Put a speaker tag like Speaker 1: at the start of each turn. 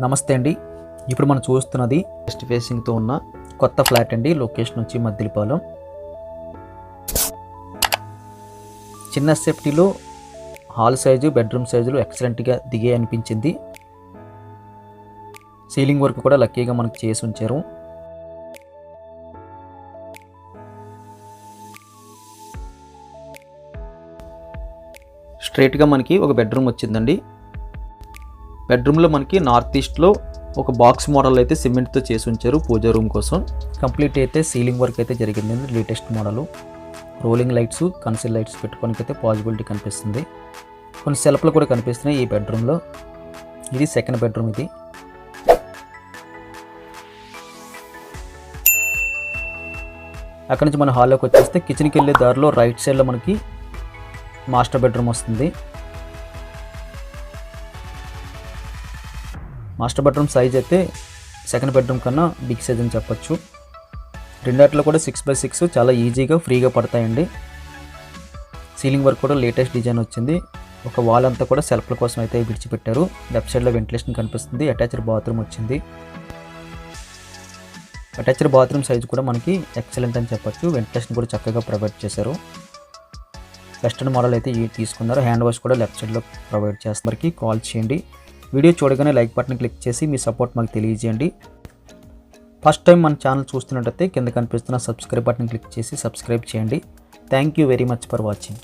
Speaker 1: నమస్తే అండి. ఇప్పుడు మనం చూస్తున్నది వెస్ట్ ఫేసింగ్తో ఉన్న కొత్త ఫ్లాట్ అండి. లొకేషన్ వచ్చి మద్దిలిపాలెం. చిన్న సేఫ్టీలో హాల్ సైజు బెడ్రూమ్ సైజులు ఎక్సలెంట్గా దిగే అనిపించింది. సీలింగ్ వర్క్ కూడా లక్కీగా మనకు చేసి ఉంచారు. స్ట్రైట్గా మనకి ఒక బెడ్రూమ్ వచ్చిందండి. బెడ్రూమ్లో మనకి నార్త్ ఈస్ట్లో ఒక బాక్స్ మోడల్ అయితే సిమెంట్తో చేసి ఉంచారు పూజా రూమ్ కోసం. కంప్లీట్ అయితే సీలింగ్ వర్క్ అయితే జరిగింది. Latest model. Rolling lights concealed lights పెట్టుకోనికి అయితే పాసిబిలిటీ కనిపిస్తుంది. కొన్ని సెల్ఫ్లు కూడా కనిపిస్తున్నాయి ఈ బెడ్రూమ్లో. ఇది సెకండ్ బెడ్రూమ్ ఇది. అక్కడ నుంచి మన హాల్లోకి వచ్చేస్తే కిచెన్కి వెళ్ళే దారిలో రైట్ సైడ్లో మనకి మాస్టర్ బెడ్రూమ్ వస్తుంది. మాస్టర్ బెడ్రూమ్ సైజ్ అయితే సెకండ్ బెడ్రూమ్ కన్నా బిగ్ సైజ్ అని చెప్పొచ్చు. రెండాట్లో కూడా సిక్స్ బై సిక్స్ చాలా ఈజీగా ఫ్రీగా పడతాయండి. సీలింగ్ వర్క్ కూడా లేటెస్ట్ డిజైన్ వచ్చింది. ఒక వాల్ అంతా కూడా సెల్ఫ్ల కోసం అయితే విడిచిపెట్టారు. లెఫ్ట్ సైడ్లో వెంటిలేషన్ కనిపిస్తుంది. అటాచ్డ్ బాత్రూమ్ వచ్చింది. అటాచ్డ్ బాత్రూమ్ సైజ్ కూడా మనకి ఎక్సలెంట్ అని చెప్పొచ్చు. వెంటిలేషన్ కూడా చక్కగా ప్రొవైడ్ చేశారు. వెస్టర్న్ మోడల్ అయితే తీసుకున్నారు. హ్యాండ్ వాష్ కూడా లెఫ్ట్ సైడ్లో ప్రొవైడ్ చేస్తారు. మరికి కాల్ చేయండి. వీడియో చూడగానే లైక్ బటన్ క్లిక్ చేసి మీ సపోర్ట్ మాకు తెలియజేయండి. ఫస్ట్ టైం మన ఛానల్ చూస్తున్నట్టయితే కింద కనిపిస్తున్న సబ్స్క్రైబ్ బటన్ క్లిక్ చేసి సబ్స్క్రైబ్ చేయండి. Thank you very much for watching